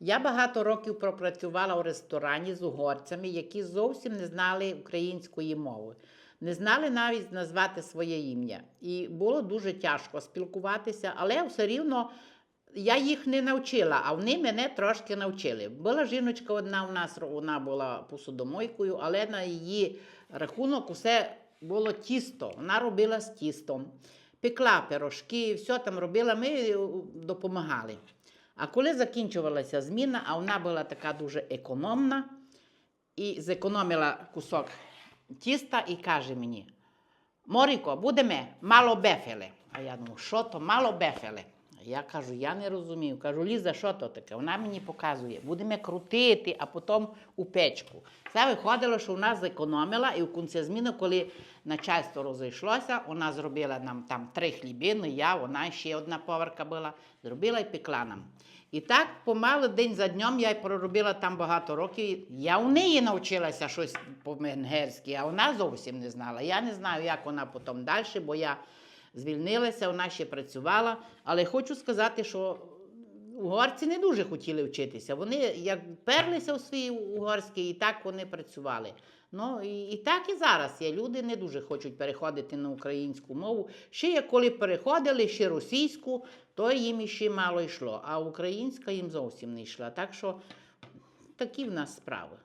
Я багато років пропрацювала у ресторані з угорцями, які зовсім не знали української мови, не знали навіть назвати своє ім'я. І було дуже тяжко спілкуватися, але все рівно я їх не навчила, а вони мене трошки навчили. Була жіночка одна у нас, вона була посудомойкою, але на її рахунок усе було тісто. Вона робила з тістом, пекла пирожки, все там робила, ми е, допомагали. А коли закінчувалася зміна, а вона була така дуже економна, і зекономила кусок тіста і каже мені: Моріко, будемо мало бефеле. А я думаю, що то мало бефеле? Я кажу, я не розумію. Кажу, Ліза, що то таке? Вона мені показує, будемо крутити, а потім у печку. Це виходило, що вона зекономила, і в кінці зміни, коли начальство розійшлося, вона зробила нам там три хлібини, я, вона ще одна поварка була, зробила і пекла нам. І так помалу, день за днем, я й проробила там багато років. Я у неї навчилася щось по-менгерськи, а вона зовсім не знала. Я не знаю, як вона потім далі, бо я звільнилася, вона ще працювала. Але хочу сказати, що угорці не дуже хотіли вчитися. Вони як перлися у свій угорський, і так вони працювали. Ну і, і так і зараз є. Люди не дуже хочуть переходити на українську мову. Ще як коли переходили, ще російську, то їм іще мало йшло, а українська їм зовсім не йшла. Так що такі в нас справи.